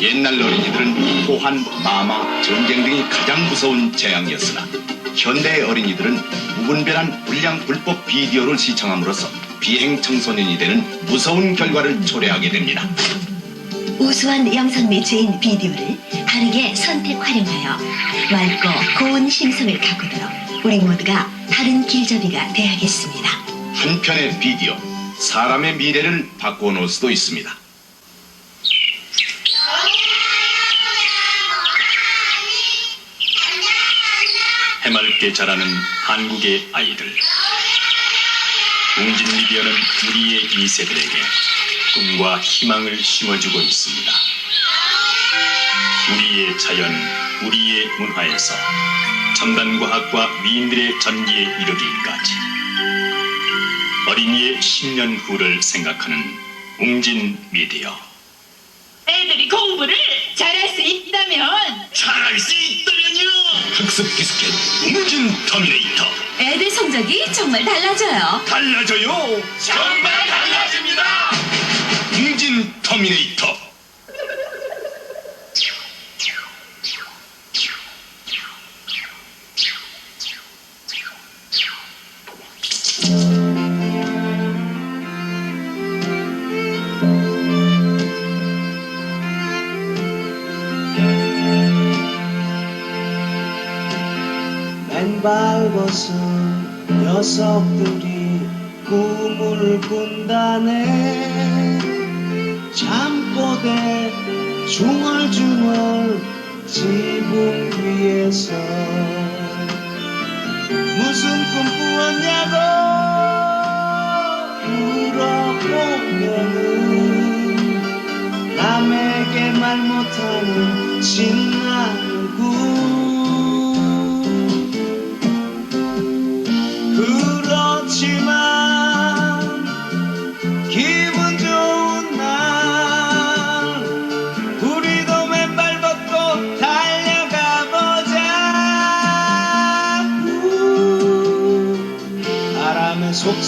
옛날 어린이들은 호환, 마마, 전쟁 등이 가장 무서운 재앙이었으나 현대의 어린이들은 무분별한 불량 불법 비디오를 시청함으로써 비행 청소년이 되는 무서운 결과를 초래하게 됩니다. 우수한 영상 매체인 비디오를 바르게 선택 활용하여 맑고 고운 심성을 가꾸도록 우리 모두가 바른 길잡이가 되어야겠습니다. 한 편의 비디오, 사람의 미래를 바꿔 놓을 수도 있습니다. 해맑게 자라는 한국의 아이들. 웅진 미디어는 우리의 2세들에게 꿈과 희망을 심어주고 있습니다. 우리의 자연, 우리의 문화에서 첨단 과학과 위인들의 전기에 이르기까지 어린이의 10년 후를 생각하는 웅진 미디어. 애들이 공부를 잘할 수 있다면 잘할 수 있다면요. 학습 디스켓 웅진 터미네이터. 애들 성적이 정말 달라져요. 달라져요. 정말 달라집니다. 웅진 터미네이터. 발벗은 녀석들이 꿈을 꾼다네. 잠꼬대 중얼중얼 지붕 위에서 무슨 꿈 꾸었냐고 물어보면은 남에게 말 못하는 신나는 꿈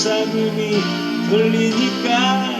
바람의 속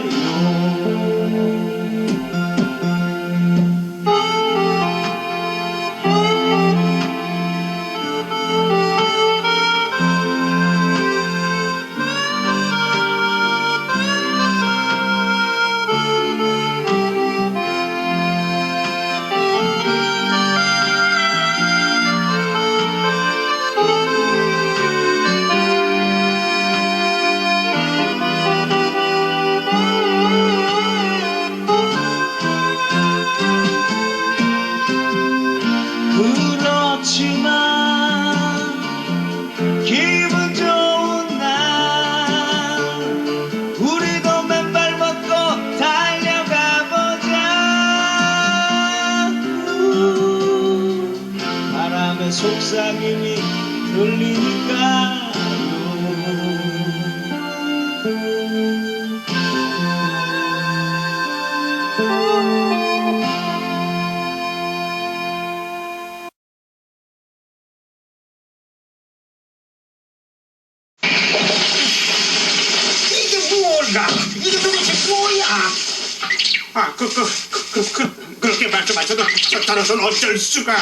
따라서는 어쩔 수가.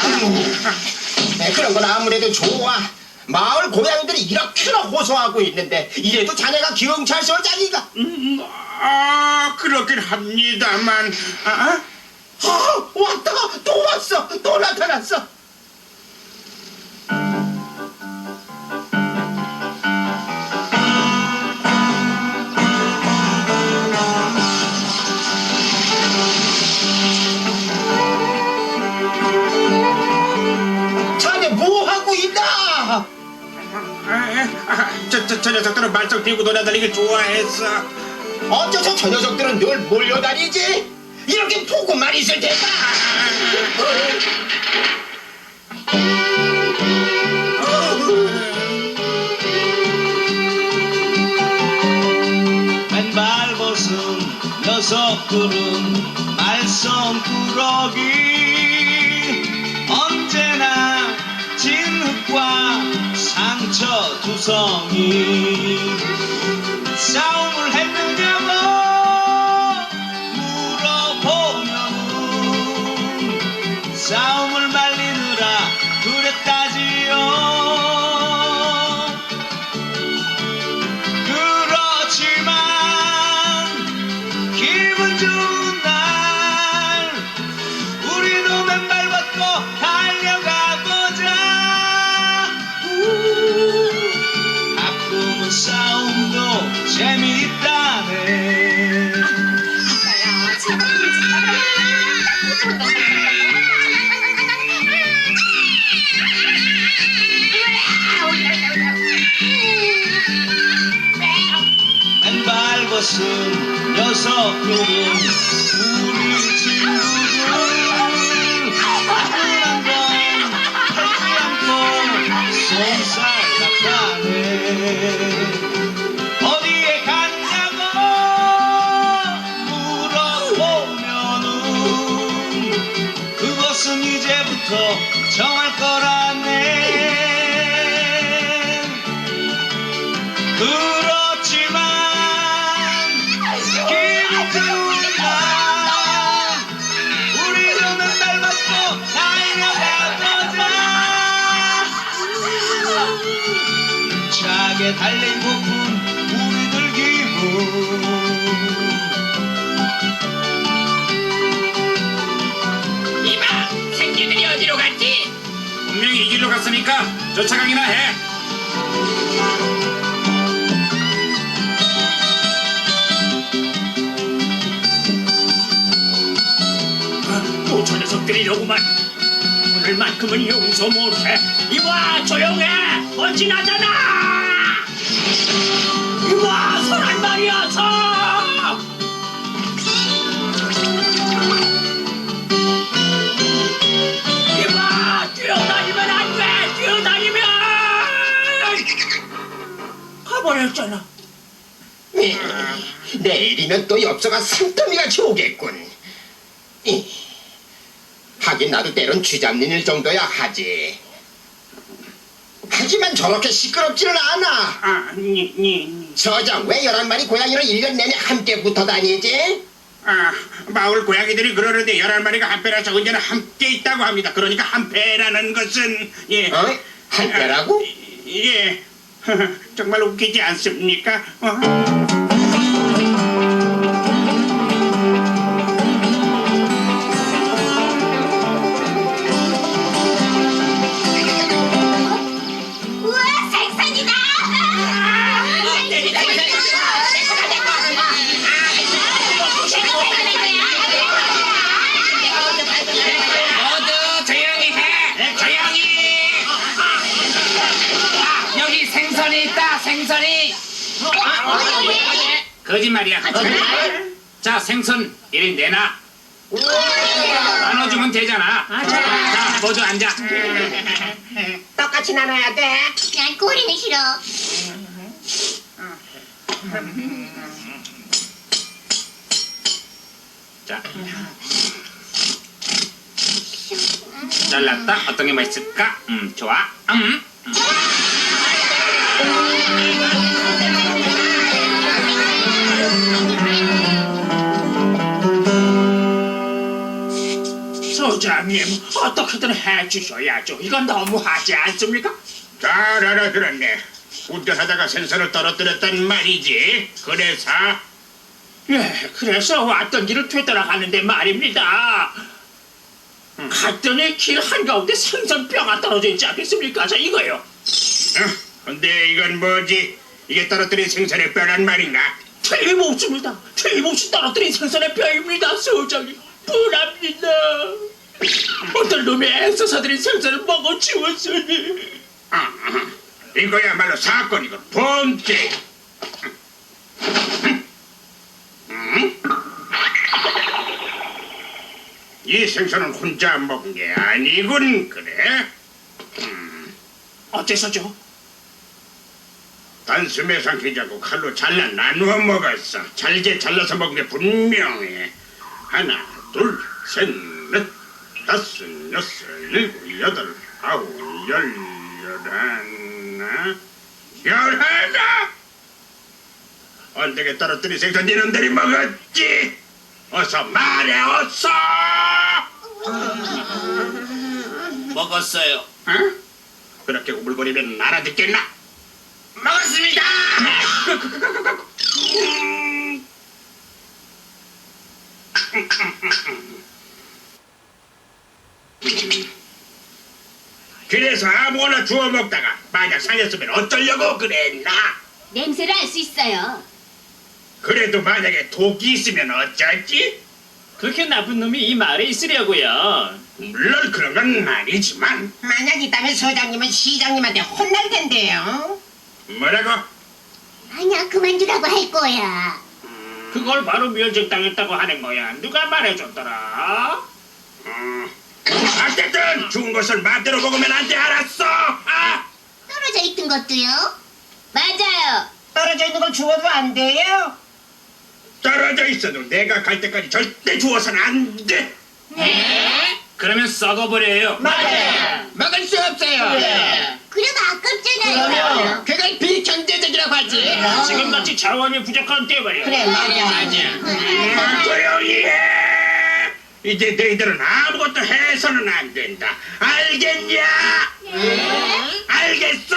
네, 그런 건 아무래도 좋아. 마을 고양이들이 이렇게나 호소하고 있는데 이래도 자네가 경찰서장이가 음, 아, 그렇긴 합니다만, 아, 아, 왔다 또 왔어 또 나타났어 아, 저, 저, 저 녀석들은 말썽 피우고 돌아다니길 좋아했어. 어째서 저 녀석들은 늘 몰려다니지? 이렇게 보고만 있을 테가 맨발 벗은 녀석들은 말썽꾸러기 구성이 싸움을 했느냐고 물어보면 싸움을 말리느라 그랬다지요. 그렇지만 기분 좋 벗은 녀석들은 우리 친구들 건 하지 않고 솜살락하네 어디에 갔냐고 물어보면은 그것은 이제부터 정할 거라네 그 차게 달린 고픈 우리들 기분 이봐, 새끼들이 어디로 갔지? 분명히 이 길로 갔으니까 쫓아가기나 해. 아, 또저 녀석들이로구만. 오늘만큼은 용서 못해. 이봐, 조용해. 먼지 나잖아. 이봐, 서란 말이야, 서. 이봐, 뛰어다니면 안 돼. 뛰어다니면 가버렸잖아. 내일이면 또 엽서가 산더미같이 오겠군. 이, 하긴 나도 때론 쥐 잡는 일 정도야 하지. 하지만 저렇게 시끄럽지는 않아. 아, 니, 니, 니. 서장 왜 열한 마리 고양이를 일년 내내 함께 붙어 다니지? 아, 마을 고양이들이 그러는데 열한 마리가 한 배라서 언제나 함께 있다고 합니다. 그러니까 한 배라는 것은 예, 어? 한 배라고? 예, 정말 웃기지 않습니까? 어? 거짓말이야. 자, 생선 1인 내놔. 나눠주면 되잖아. 자, 모두 앉아. 똑같이 나눠야 돼. 난 꼬리는 싫어. 자. 잘랐다. 어떤 게 맛있을까? 음, 좋아. 음. 소 장님, 어떻게든 해주셔야죠. 이건 너무하지 않습니까? 잘 알아 들었네. 운전하다가 생선을 떨어뜨렸단 말이지. 그래서? 예, 그래서 왔던 길을 되돌아가는데 말입니다. 갔더니 길 한가운데 생선뼈가 떨어져 있지 않겠습니까? 자, 이거요. 근데 이건 뭐지? 이게 떨어뜨린 생선의 뼈란 말인가? 틀림없습니다. 틀림없이 떨어뜨린 생선의 뼈입니다, 소장님. 분합니다. 어떤 놈이 애써서 들인 생선을 먹어 치웠으니. 아, 이거야말로 사건이고 범죄. 이 생선은 혼자 먹은 게 아니군, 그래? 어째서죠? 단숨에 삼키자고 칼로 잘라 나누어 먹었어. 잘게 잘라서 먹은 게 분명해. 하나, 둘, 셋, 넷, 다섯, 여섯, 일곱, 여덟, 아홉, 열, 열하나, 열하나! 언덕에 떨어뜨린 생선 니놈들이 먹었지? 어서 말해, 어서! 먹었어요. 어? 그렇게 우물거리면 알아듣겠나? 먹었습니다. 그래서 아무거나 주워 먹다가 만약 상했으면 어쩌려고 그랬나? 냄새를 알 수 있어요. 그래도 만약에 독이 있으면 어쩌지? 그렇게 나쁜 놈이 이 마을에 있으려고요. 물론 그런 건 아니지만 만약 있다면 서장님은 시장님한테 혼날 텐데요. 뭐라고? 아니야 그만두라고 할 거야. 그걸 바로 면책당했다고 하는 거야. 누가 말해줬더라? 음, 어쨌든 죽은 것을 마대로 먹으면 안 돼 알았어? 아! 떨어져 있던 것도요? 맞아요. 떨어져 있는 걸 주워도 안 돼요. 떨어져 있어도 내가 갈 때까지 절대 주워서는 안 돼. 그러면 썩어버려요. 맞아요. 먹을 수 없어요. 그럼 아깝잖아요. 그걸 비천대적이라고 하지. 지금같이 자원이 부족한 때 말이야. 그래 맞아. 음, 조용히 해. 이제 너희들은 아무것도 해서는 안 된다. 알겠냐? 알겠어?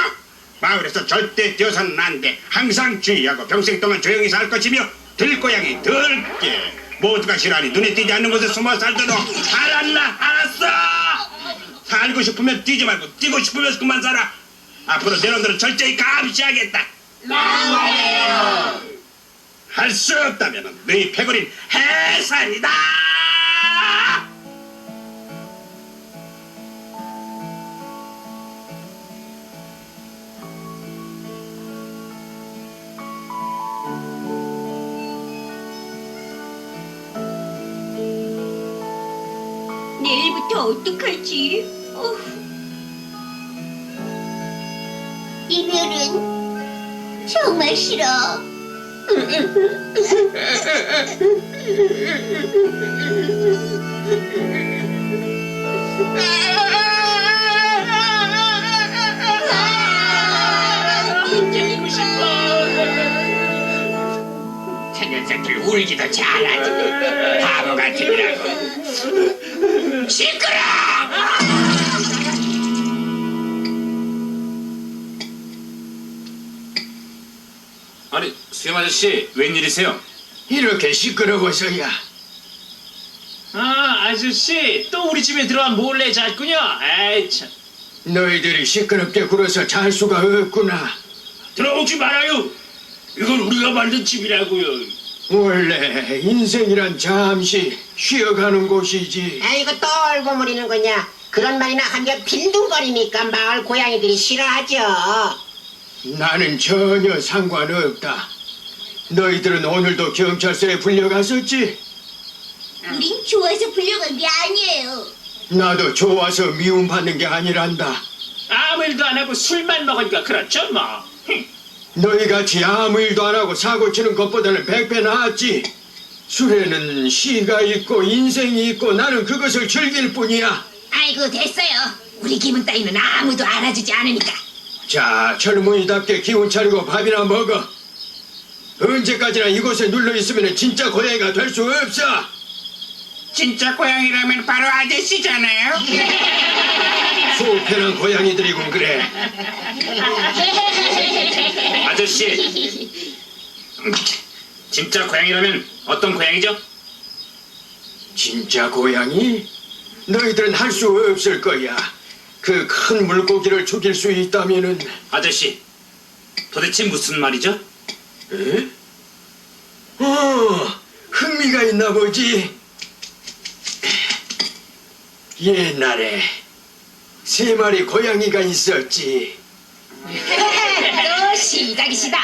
마을에서 절대 뛰어서는 안 돼. 항상 주의하고 평생 동안 조용히 살 것이며 들고양이 들게 모두가 싫어하니 눈에 띄지 않는 곳에 숨어 살도록 알았나? 알았어? 살고 싶으면 뛰지 말고 뛰고 싶으면 그만 살아. 앞으로 내 놈들은 철저히 감시하겠다. 할수 없다면 너희 패거린 해산이다. 내일부터 어떡하지? 어. 이별은 정말 싫어. 이기고 싶어. 울기도 잘하지. 바보 같으라고. 시끄러! 아니 수염 아저씨 웬일이세요? 이렇게 시끄러워서야 아, 아저씨, 또 우리 집에 들어와 몰래 잤군요. 아이, 참. 너희들이 시끄럽게 굴어서 잘 수가 없구나 들어오지 말아요. 이건 우리가 만든 집이라고요. 원래 인생이란 잠시 쉬어가는 곳이지 아이고 또 얼버무리는 거냐. 그런 말이나 하면 빈둥거리니까 마을 고양이들이 싫어하죠. 나는 전혀 상관없다 너희들은 오늘도 경찰서에 불려갔었지? 우린 좋아서 불려간 게 아니에요. 나도 좋아서 미움받는 게 아니란다 아무 일도 안 하고 술만 먹으니까 그렇죠, 뭐. 흠. 너희같이 아무 일도 안 하고 사고 치는 것보다는 백 배 나았지. 술에는 시가 있고 인생이 있고 나는 그것을 즐길 뿐이야. 아이고 됐어요. 우리 기분 따위는 아무도 알아주지 않으니까. 자, 젊은이답게 기운 차리고 밥이나 먹어. 언제까지나 이곳에 눌러 있으면 진짜 고양이가 될 수 없어. 진짜 고양이라면 바로 아저씨잖아요. 소편한 고양이들이군 그래. 아저씨 진짜 고양이라면 어떤 고양이죠? 진짜 고양이? 너희들은 할 수 없을 거야. 그 큰 물고기를 죽일 수 있다면은 아저씨 도대체 무슨 말이죠? 에? 어, 흥미가 있나 보지. 옛날에 세 마리 고양이가 있었지. 또 시작이시다.